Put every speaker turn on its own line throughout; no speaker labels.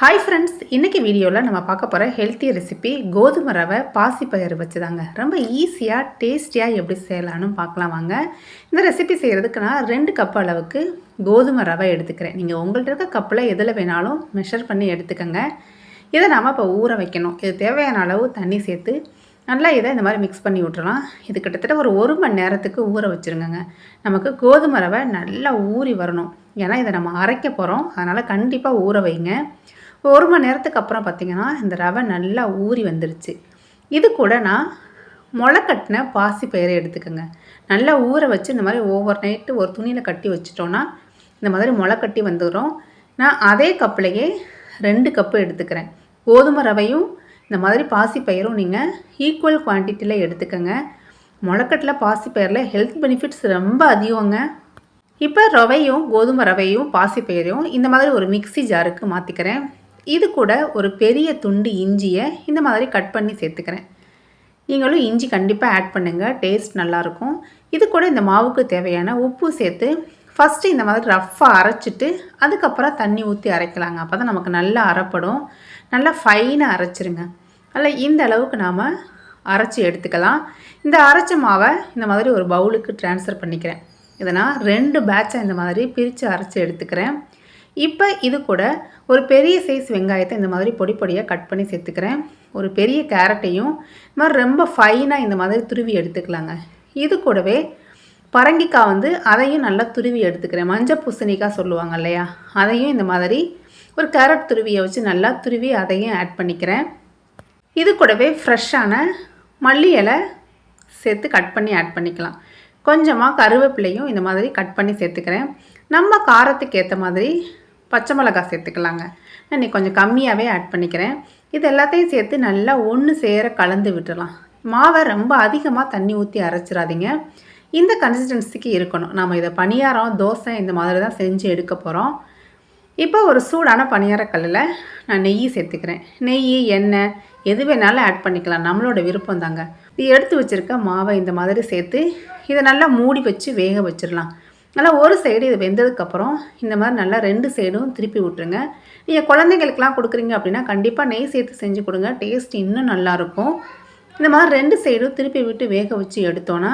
Hi friends இன்றைக்கி வீடியோவில் நம்ம பார்க்க போகிற ஹெல்த்தி ரெசிபி கோதுமை ரவை பாசிப்பயிறு வச்சுதாங்க. ரொம்ப ஈஸியாக டேஸ்டியாக எப்படி செய்யலான்னு பார்க்கலாம் வாங்க. இந்த ரெசிபி செய்கிறதுக்கு நான் ரெண்டு கப் அளவுக்கு கோதுமை ரவை எடுத்துக்கிறேன். நீங்கள் உங்கள்கிட்ட இருக்க கப்பில் எதில் வேணாலும் மெஷர் பண்ணி எடுத்துக்கோங்க. இதை நாம் இப்போ ஊற வைக்கணும். இது தேவையான அளவு தண்ணி சேர்த்து நல்லா இதை இந்த மாதிரி மிக்ஸ் பண்ணி விட்டுறலாம். இது கிட்டத்தட்ட ஒரு ஒரு மணி நேரத்துக்கு ஊற வச்சுருங்கங்க. நமக்கு கோதுமை ரவை நல்லா ஊறி வரணும். ஏன்னா இதை நம்ம அரைக்க போகிறோம் அதனால் கண்டிப்பாக ஊற வைங்க. ஒரு மணி நேரத்துக்கு அப்புறம் பார்த்திங்கன்னா இந்த ரவை நல்லா ஊறி வந்துருச்சு. இது கூட நான் முளைக்கட்டின பாசி பயிரை எடுத்துக்கோங்க. நல்லா ஊற வச்சு இந்த மாதிரி ஓவர் நைட்டு ஒரு துணியில் கட்டி வச்சிட்டோன்னா இந்த மாதிரி முளை கட்டி வந்துடும் நான் அதே கப்பிலையே ரெண்டு கப்பு எடுத்துக்கிறேன். கோதுமை ரவையும் இந்த மாதிரி பாசிப்பயிரும் நீங்கள் ஈக்குவல் குவான்டிட்டியில் எடுத்துக்கோங்க. முளைக்கட்டில் பாசிப்பயிரில் ஹெல்த் பெனிஃபிட்ஸ் ரொம்ப அதிகங்க. இப்போ ரவையும் கோதுமை ரவையும் பாசிப்பயிரையும் இந்த மாதிரி ஒரு மிக்சி ஜாருக்கு மாற்றிக்கிறேன் இது கூட ஒரு பெரிய துண்டு இஞ்சியை இந்த மாதிரி கட் பண்ணி சேர்த்துக்கிறேன். நீங்களும் இஞ்சி கண்டிப்பாக ஆட் பண்ணுங்கள் டேஸ்ட் நல்லாயிருக்கும் இது கூட இந்த மாவுக்கு தேவையான உப்பு சேர்த்து ஃபஸ்ட்டு இந்த மாதிரி ரஃப்பாக அரைச்சிட்டு அதுக்கப்புறம் தண்ணி ஊற்றி அரைக்கலாங்க. அப்போ தான் நமக்கு நல்லா அரைப்படும். நல்லா ஃபைனாக அரைச்சிருங்க. நல்லா இந்த அளவுக்கு நாம் அரைச்சி எடுத்துக்கலாம். இந்த அரைச்ச மாவை இந்த மாதிரி ஒரு பவுலுக்கு ட்ரான்ஸ்ஃபர் பண்ணிக்கிறேன். இதை நான் ரெண்டு பேட்சாக இந்த மாதிரி பிரித்து அரைச்சி எடுத்துக்கிறேன். இப்போ இது கூட ஒரு பெரிய சைஸ் வெங்காயத்தை இந்த மாதிரி பொடி பொடியாக கட் பண்ணி சேர்த்துக்கிறேன். ஒரு பெரிய கேரட்டையும் இந்த மாதிரி ரொம்ப ஃபைனாக இந்த மாதிரி துருவி எடுத்துக்கலாங்க. இது கூடவே பரங்கிக்காய் வந்து அதையும் நல்லா துருவி எடுத்துக்கிறேன். மஞ்சள் பூசணிக்காய் சொல்லுவாங்க இல்லையா? அதையும் இந்த மாதிரி ஒரு கேரட் துருவியை வச்சு நல்லா துருவி அதையும் ஆட் பண்ணிக்கிறேன். இது கூடவே ஃப்ரெஷ்ஷான மல்லி இலை சேர்த்து கட் பண்ணி ஆட் பண்ணிக்கலாம். கொஞ்சமாக கருவேப்பிலையும் இந்த மாதிரி கட் பண்ணி சேர்த்துக்கிறேன். நம்ம காரத்துக்கு ஏற்ற மாதிரி பச்சை மிளகாய் சேர்த்துக்கலாங்க. நான் இன்றைக்கி கொஞ்சம் கம்மியாகவே ஆட் பண்ணிக்கிறேன். இது எல்லாத்தையும் சேர்த்து நல்லா ஒன்று சேர கலந்து விட்டுடலாம் மாவை ரொம்ப அதிகமாக தண்ணி ஊற்றி அரைச்சிடாதீங்க. இந்த கன்சிஸ்டன்சிக்கு இருக்கணும். நம்ம இதை பணியாரம் தோசை இந்த மாதிரி தான் செஞ்சு எடுக்க போகிறோம் இப்போ ஒரு சூடான பணியாரக்கல்லில் நான் நெய் சேர்த்துக்கிறேன். நெய் எண்ணெய் எது வேணாலும் ஆட் பண்ணிக்கலாம். நம்மளோட விருப்பம் தாங்க. இது எடுத்து வச்சுருக்க மாவை இந்த மாதிரி சேர்த்து இதை நல்லா மூடி வச்சு வேக வச்சிடலாம். நல்லா ஒரு சைடு இது வெந்ததுக்கப்புறம் இந்த மாதிரி நல்லா ரெண்டு சைடும் திருப்பி விட்டுருங்க. நீங்கள் குழந்தைங்களுக்கெலாம் கொடுக்குறீங்க அப்படின்னா கண்டிப்பாக நெய் சேர்த்து செஞ்சு கொடுங்க. டேஸ்ட் இன்னும் நல்லாயிருக்கும் இந்த மாதிரி ரெண்டு சைடும் திருப்பி விட்டு வேக வச்சு எடுத்தோன்னா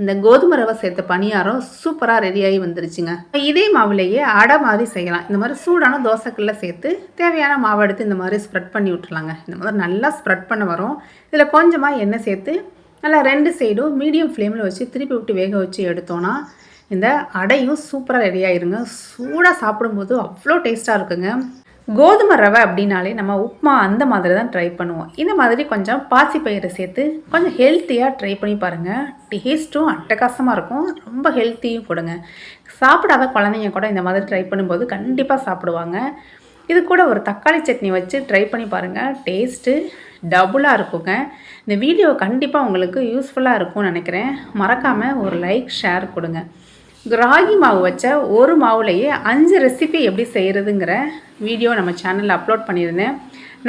இந்த கோதுமை ரவை சேர்த்த பணியாரம் சூப்பராக ரெடியாகி வந்துருச்சுங்க. இதே மாவுலேயே அடை மாதிரி செய்யலாம். இந்த மாதிரி சூடான தோசைக்கல்ல சேர்த்து தேவையான மாவு எடுத்து இந்த மாதிரி ஸ்ப்ரெட் பண்ணி விட்டுலாங்க இந்த மாதிரி நல்லா ஸ்ப்ரெட் பண்ண வரும். இதில் கொஞ்சமாக எண்ணெய் சேர்த்து நல்லா ரெண்டு சைடும் மீடியம் ஃப்ளேமில் வச்சு திருப்பி விட்டு வேக வச்சு எடுத்தோன்னா இந்த அடையும் சூப்பராக ரெடியாகிருங்க சூடாக சாப்பிடும்போது அவ்வளோ டேஸ்ட்டாக இருக்குங்க. கோதுமை ரவை அப்படின்னாலே நம்ம உப்மா அந்த மாதிரி தான் ட்ரை பண்ணுவோம். இந்த மாதிரி கொஞ்சம் பாசிப்பயிரை சேர்த்து கொஞ்சம் ஹெல்த்தியாக ட்ரை பண்ணி பாருங்கள் டேஸ்ட்டும் அட்டகாசமாக இருக்கும். ரொம்ப ஹெல்த்தியும் கொடுங்க சாப்பிடாத குழந்தைங்க கூட இந்த மாதிரி ட்ரை பண்ணும்போது கண்டிப்பாக சாப்பிடுவாங்க. இது கூட ஒரு தக்காளி சட்னி வச்சு ட்ரை பண்ணி பாருங்கள் டேஸ்ட்டு டபுளாக இருக்குங்க. இந்த வீடியோ கண்டிப்பாக உங்களுக்கு யூஸ்ஃபுல்லாக இருக்கும்னு நினைக்கிறேன். மறக்காமல் ஒரு லைக் ஷேர் கொடுங்க. ராகி மாவு வச்ச ஒரு மாவுலேயே அஞ்சு ரெசிபி எப்படி செய்கிறதுங்கிற வீடியோ நம்ம சேனலில் அப்லோட் பண்ணியிருந்தேன்.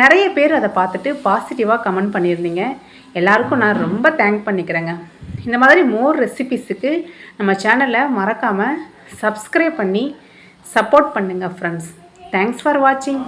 நிறைய பேர் அதை பார்த்துட்டு பாசிட்டிவாக கமெண்ட் பண்ணியிருந்தீங்க. எல்லாருக்கும் நான் ரொம்ப தேங்க் பண்ணிக்கிறேங்க. இந்த மாதிரி மோர் ரெசிபிஸுக்கு நம்ம சேனலை மறக்காமல் சப்ஸ்கிரைப் பண்ணி சப்போர்ட் பண்ணுங்கள் ஃப்ரெண்ட்ஸ் தேங்க்ஸ் ஃபார் வாட்சிங்